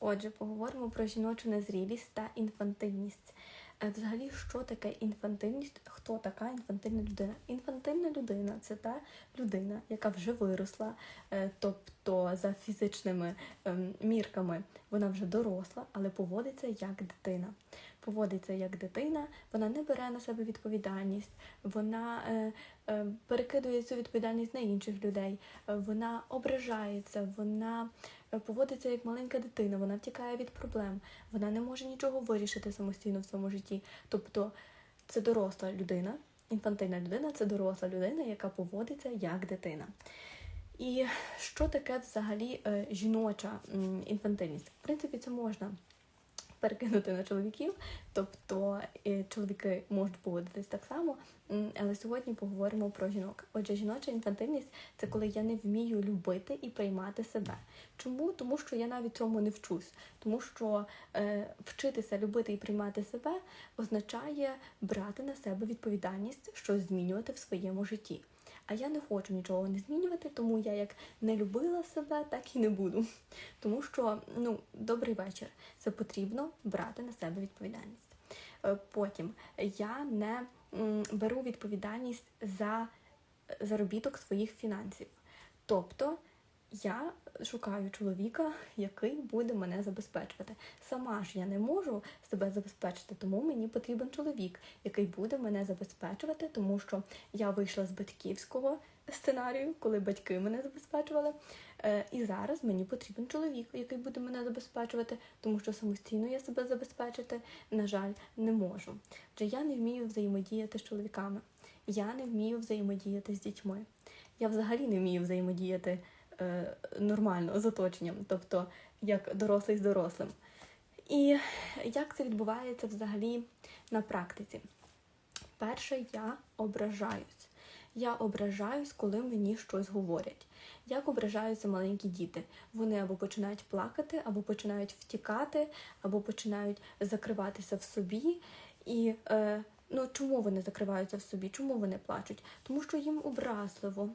Отже, поговоримо про жіночу незрілість та інфантильність. Е, Взагалі, що таке інфантильність? Хто така інфантильна людина? Інфантильна людина це та людина, яка вже виросла, е, тобто за фізичними ем, мірками вона вже доросла, але поводиться як дитина. Поводиться як дитина, вона не бере на себе відповідальність, вона е, е, перекидує цю відповідальність на інших людей, е, вона ображається, вона е, поводиться як маленька дитина, вона втікає від проблем, вона не може нічого вирішити самостійно в своєму житті. Тобто це доросла людина, інфантильна людина це доросла людина, яка поводиться як дитина. І що таке взагалі е, жіноча інфантильність? В принципі, це можна перекинути на чоловіків, тобто е, чоловіки можуть поводитись так само. Але сьогодні поговоримо про жінок. Отже, жіноча інфантильність це коли я не вмію любити і приймати себе. Чому? Тому що я навіть цьому не вчусь. Тому що е, вчитися любити і приймати себе означає брати на себе відповідальність, щось змінювати в своєму житті. А я не хочу нічого не змінювати, тому я як не любила себе, так і не буду. Тому що ну, добрий вечір. Це потрібно брати на себе відповідальність. Е, Потім я не беру відповідальність за заробіток своїх фінансів. Тобто я шукаю чоловіка, який буде мене забезпечувати. Сама ж я не можу себе забезпечити, тому мені потрібен чоловік, який буде мене забезпечувати, тому що я вийшла з батьківського сценарію, коли батьки мене забезпечували. Е, І зараз мені потрібен чоловік, який буде мене забезпечувати, тому що самостійно я себе забезпечити, на жаль, не можу. Адже я не вмію взаємодіяти з чоловіками, я не вмію взаємодіяти з дітьми. Я взагалі не вмію взаємодіяти нормально з оточенням, тобто як дорослий з дорослим. І як це відбувається взагалі на практиці? Перше, я ображаюсь. Я ображаюсь, коли мені щось говорять. Як ображаються маленькі діти? Вони або починають плакати, або починають втікати, або починають закриватися в собі. І е, ну, чому вони закриваються в собі? Чому вони плачуть? Тому що їм образливо.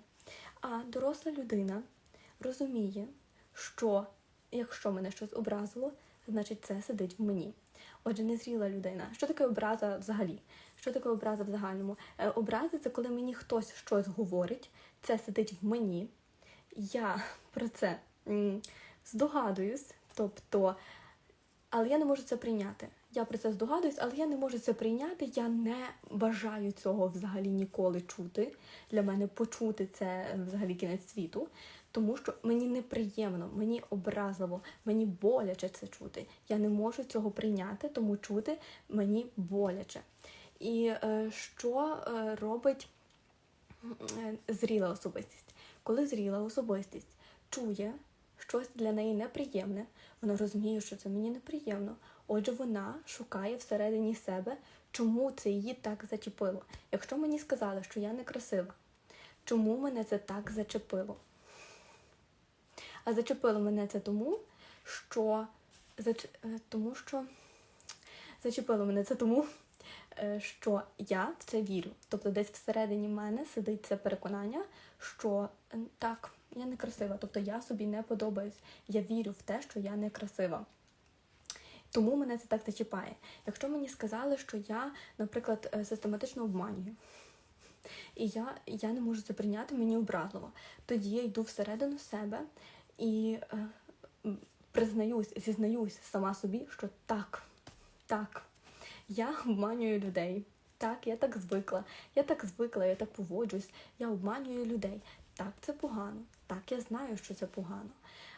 А доросла людина розуміє, що якщо мене щось образило, значить це сидить в мені. Отже, незріла людина. Що таке образа взагалі? Що таке образа в загальному? Е, образи це коли мені хтось щось говорить, це сидить в мені. Я про це здогадуюсь, тобто, але я не можу це прийняти. Я про це здогадуюсь, але я не можу це прийняти. Я не бажаю цього взагалі ніколи чути. Для мене почути це взагалі кінець світу, тому що мені неприємно, мені образливо, мені боляче це чути. Я не можу цього прийняти, тому чути мені боляче. І е, що е, робить е, зріла особистість? Коли зріла особистість чує щось для неї неприємне, вона розуміє, що це мені неприємно. Отже, вона шукає всередині себе, чому це її так зачепило. Якщо мені сказали, що я некрасива, чому мене це так зачепило? А зачепило мене це тому, що зач... е, тому що зачепило мене це тому, е, що я в це вірю. Тобто десь всередині мене сидить це переконання, що так, я не красива, тобто я собі не подобаюсь. Я вірю в те, що я не красива. Тому мене це так зачіпає. Якщо мені сказали, що я, наприклад, е, систематично обманюю, і я, я не можу це прийняти, мені образливо, тоді я йду всередину себе і е, признаюсь, зізнаюсь сама собі, що так, так, я обманюю людей. Так, я так звикла, я так звикла, я так поводжусь, я обманюю людей. Так, це погано. Так, я знаю, що це погано.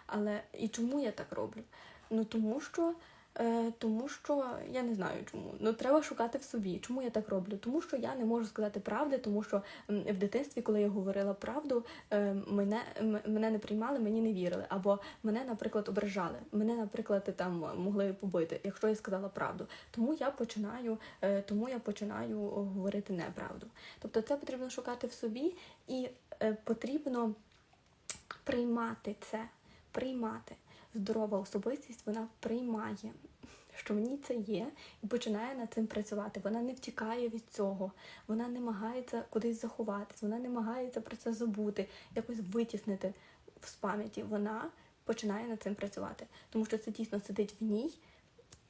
Але і чому я так роблю? Ну тому що, е, тому що я не знаю чому. Ну треба шукати в собі. Чому я так роблю? Тому що я не можу сказати правди, тому що в дитинстві, коли я говорила правду, е, мене, мене не приймали, мені не вірили. Або мене, наприклад, ображали. Мене, наприклад, там могли побити, якщо я сказала правду. Тому я починаю, е, тому я починаю говорити неправду. Тобто, це потрібно шукати в собі і е, потрібно приймати це, приймати. Здорова особистість вона приймає, що в ній це є, і починає над цим працювати. Вона не втікає від цього, вона намагається кудись заховатись, вона намагається про це забути, якось витіснити з пам'яті. Вона починає над цим працювати, тому що це дійсно сидить в ній,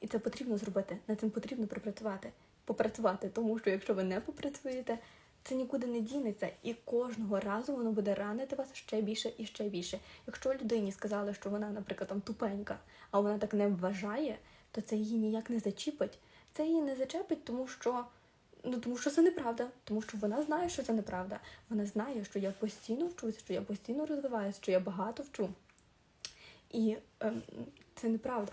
і це потрібно зробити. Над цим потрібно пропрацювати, попрацювати, тому що якщо ви не попрацюєте, це нікуди не дінеться, і кожного разу воно буде ранити вас ще більше і ще більше. Якщо людині сказали, що вона, наприклад, там тупенька, а вона так не вважає, то це її ніяк не зачіпить. Це її не зачепить, тому що. Ну, тому що це неправда, тому що вона знає, що це неправда. Вона знає, що я постійно вчусь, що я постійно розвиваюся, що я багато вчу. І ем, це неправда.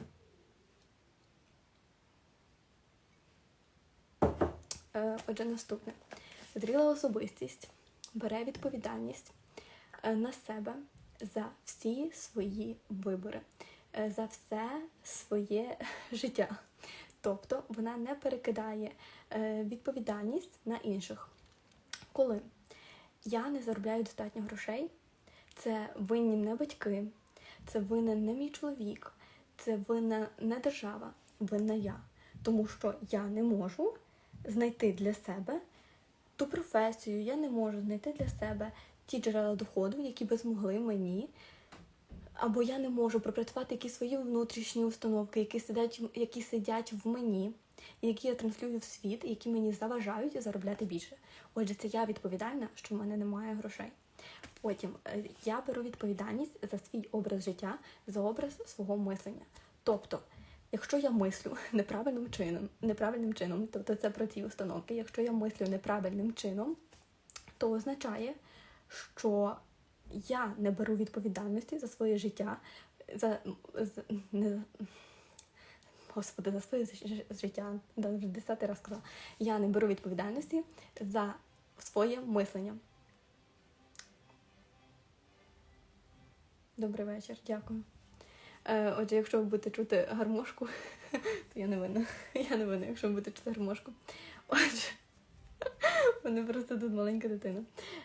Е, отже, наступне. Зріла особистість бере відповідальність е, на себе за всі свої вибори, е, за все своє життя. Тобто вона не перекидає е, відповідальність на інших. Коли я не заробляю достатньо грошей, це винні не батьки, це винен не мій чоловік, це винна не держава, винна я. Тому що я не можу знайти для себе ту професію, я не можу знайти для себе ті джерела доходу, які би змогли мені. Або я не можу пропрацювати якісь свої внутрішні установки, які сидять, які сидять в мені, які я транслюю в світ, які мені заважають заробляти більше. Отже, це я відповідальна, що в мене немає грошей. Потім е, я беру відповідальність за свій образ життя, за образ свого мислення. Тобто, якщо я мислю неправильним чином, неправильним чином, тобто це про ці установки, якщо я мислю неправильним чином, то означає, що я не беру відповідальності за своє життя, за, за не, Господи, за своє життя, вже десятий раз сказала. Я не беру відповідальності за своє мислення. Добрий вечір, дякую. Е, Отже, якщо ви будете чути гармошку, то я не винна. Я не винна, якщо ви будете чути гармошку. Отже. Вони просто тут маленька дитина.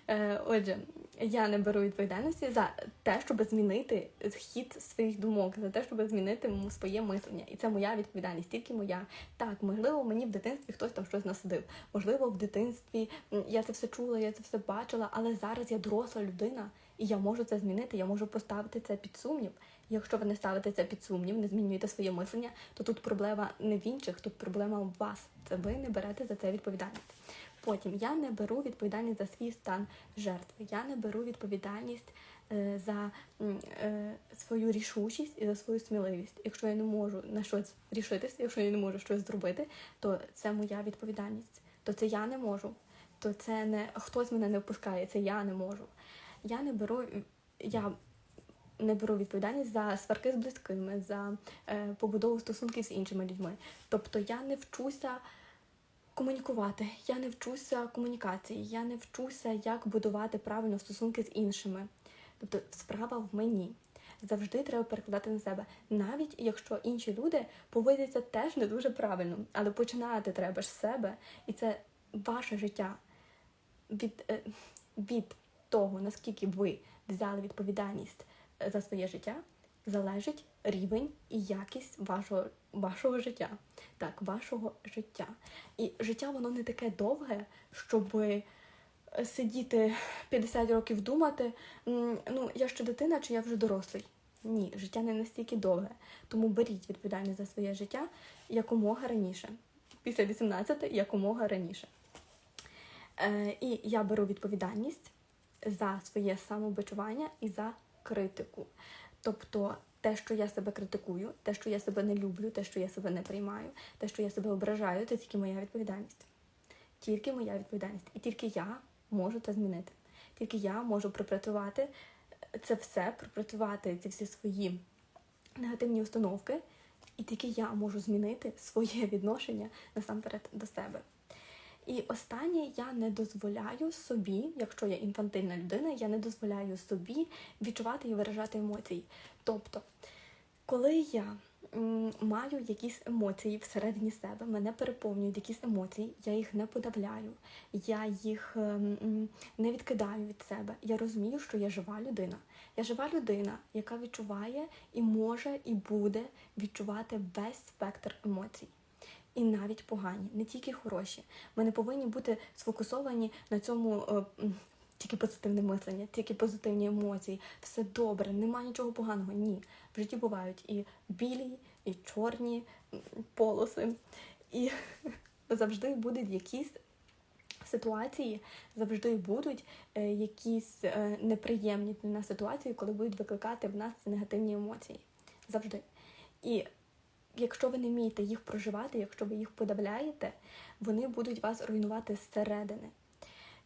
Е, Отже, я не беру відповідальності за те, щоб змінити хід своїх думок, за те, щоб змінити своє мислення. І це моя відповідальність, тільки моя. Так, можливо, мені в дитинстві хтось там щось насадив. Можливо, в дитинстві я це все чула, я це все бачила, але зараз я доросла людина, і я можу це змінити, я можу поставити це під сумнів. Якщо ви не ставите це під сумнів, не змінюєте своє мислення, то тут проблема не в інших, тут проблема в вас. Це ви не берете за це відповідальність. Потім я не беру відповідальність за свій стан жертви. Я не беру відповідальність е, за е, свою рішучість і за свою сміливість. Якщо я не можу на щось рішитися, якщо я не можу щось зробити, то це моя відповідальність. То це я не можу. То це не хтось мене не впускає, це я не можу. Я не беру, я не беру відповідальність за сварки з близькими, за е, побудову стосунків з іншими людьми. Тобто я не вчуся комунікувати. Я не вчуся комунікації, я не вчуся, як будувати правильно стосунки з іншими. Тобто справа в мені. Завжди треба перекладати на себе, навіть якщо інші люди поводяться теж не дуже правильно, але починати треба з себе, і це ваше життя від, е, від того, наскільки ви взяли відповідальність за своє життя, залежить рівень і якість вашого вашого життя. Так, вашого життя. І життя воно не таке довге, щоб е, сидіти 50 років думати, ну, я ще дитина чи я вже дорослий. Ні, життя не настільки довге. Тому беріть відповідальність за своє життя якомога раніше. Після 18 якомога раніше. Е, І я беру відповідальність за своє самобичування і за критику. Тобто те, що я себе критикую, те, що я себе не люблю, те, що я себе не приймаю, те, що я себе ображаю, це тільки моя відповідальність. Тільки моя відповідальність. І тільки я можу це змінити. Тільки я можу пропрацювати це все, пропрацювати ці всі свої негативні установки, і тільки я можу змінити своє відношення насамперед до себе. І останнє я не дозволяю собі, якщо я інфантильна людина, я не дозволяю собі відчувати і виражати емоції. Тобто, коли я маю якісь емоції всередині себе, мене переповнюють якісь емоції, я їх не подавляю, я їх не відкидаю від себе. Я розумію, що я жива людина. Я жива людина, яка відчуває і може, і буде відчувати весь спектр емоцій і навіть погані, не тільки хороші. Ми не повинні бути сфокусовані на цьому е, тільки позитивне мислення, тільки позитивні емоції, все добре, немає нічого поганого. Ні. В житті бувають і білі, і чорні полоси. І завжди будуть якісь ситуації, завжди будуть е, якісь е, неприємні для нас ситуації, коли будуть викликати в нас негативні емоції. Завжди. І якщо ви не вмієте їх проживати, якщо ви їх подавляєте, вони будуть вас руйнувати зсередини.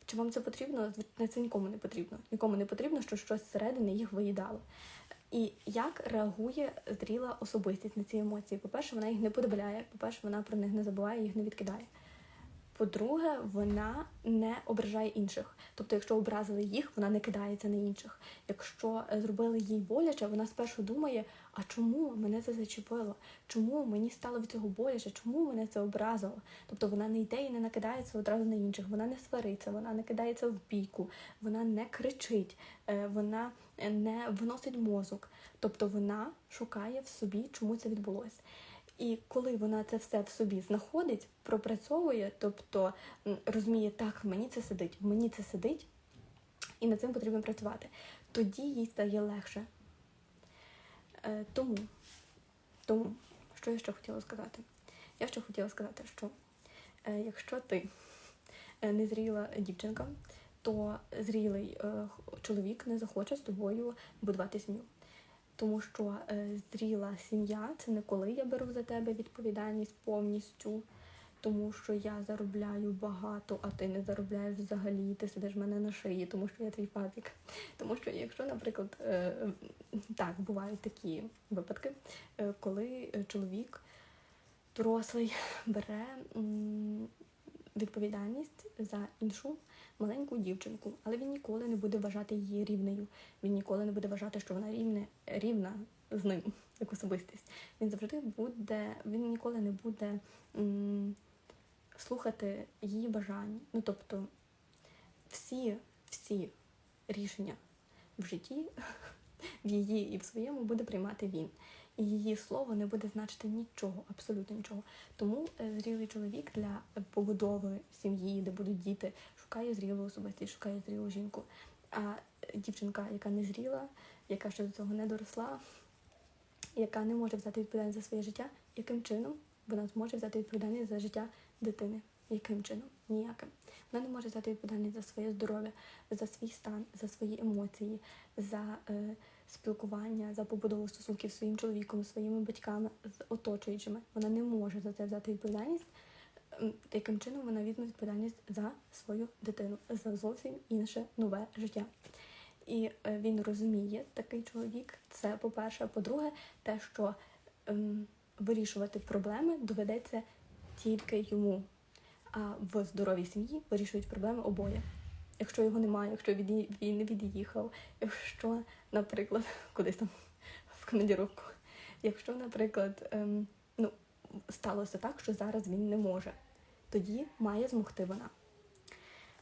Чи вам це потрібно? Це нікому не потрібно. Нікому не потрібно, що щось зсередини їх виїдало. І як реагує зріла особистість на ці емоції? По-перше, вона їх не подавляє, по-перше, вона про них не забуває, їх не відкидає. По-друге, вона не ображає інших. Тобто, якщо образили їх, вона не кидається на інших. Якщо е, зробили їй боляче, вона спершу думає, а чому мене це зачепило? Чому мені стало від цього боляче? Чому мене це образило? Тобто вона не йде і не накидається одразу на інших, вона не свариться, вона не кидається в бійку, вона не кричить, е, вона не виносить мозок. Тобто вона шукає в собі, чому це відбулося. І коли вона це все в собі знаходить, пропрацьовує, тобто розуміє, так, мені це сидить, мені це сидить, і над цим потрібно працювати, тоді їй стає легше. Е, тому, тому, що я ще хотіла сказати? Я ще хотіла сказати, що е, якщо ти е, незріла дівчинка, то зрілий чоловік не захоче з тобою будувати сім'ю. Тому що е, зріла сім'я це не коли я беру за тебе відповідальність повністю, тому що я заробляю багато, а ти не заробляєш взагалі, ти сидиш в мене на шиї, тому що я твій папік. Тому що якщо, наприклад, е, так, бувають такі випадки, е, коли чоловік дорослий бере відповідальність за іншу маленьку дівчинку, але він ніколи не буде вважати її рівнею. Він ніколи не буде вважати, що вона рівне, рівна з ним як особистість. Він завжди буде, він ніколи не буде м, слухати її бажань. Ну тобто всі, всі рішення в житті в її і в своєму буде приймати він. І її слово не буде значити нічого, абсолютно нічого. Тому е, зрілий чоловік для побудови сім'ї, де будуть діти, шукає зрілу особистість, шукає зрілу жінку. А дівчинка, яка не зріла, яка ще до цього не доросла, яка не може взяти відповідальність за своє життя, яким чином вона зможе взяти відповідальність за життя дитини? Яким чином? Ніяким. Вона не може взяти відповідальність за своє здоров'я, за свій стан, за свої емоції, за е, спілкування, за побудову стосунків зі своїм чоловіком, своїми батьками, з оточуючими. Вона не може за це взяти відповідальність. М, Яким чином вона візьме відповідальність за свою дитину, за зовсім інше нове життя. І е, він розуміє, такий чоловік, це по-перше. По-друге, те, що ем, вирішувати проблеми доведеться тільки йому. А в здоровій сім'ї вирішують проблеми обоє. Якщо його немає, якщо він не від'їхав, якщо, наприклад, кудись там в командіровку, якщо, наприклад, ем, ну, сталося так, що зараз він не може, тоді має змогти вона.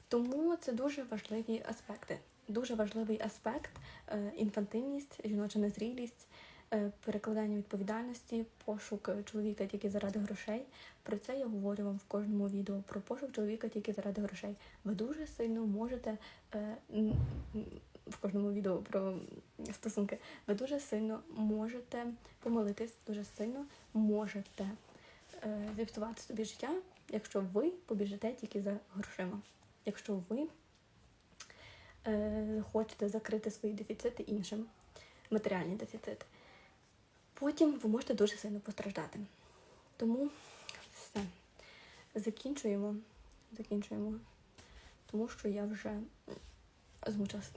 Тому це дуже важливі аспекти. Дуже важливий аспект е, інфантильність, жіноча незрілість, е, перекладання відповідальності, пошук чоловіка тільки заради грошей. Про це я говорю вам в кожному відео. Про пошук чоловіка тільки заради грошей. Ви дуже сильно можете е, в кожному відео про стосунки. Ви дуже сильно можете помилитись, дуже сильно можете зіпсувати собі життя, якщо ви побіжите тільки за грошима. Якщо ви е, хочете закрити свої дефіцити іншим, матеріальні дефіцити, потім ви можете дуже сильно постраждати. Тому все. Закінчуємо. Закінчуємо. Тому що я вже змучилась.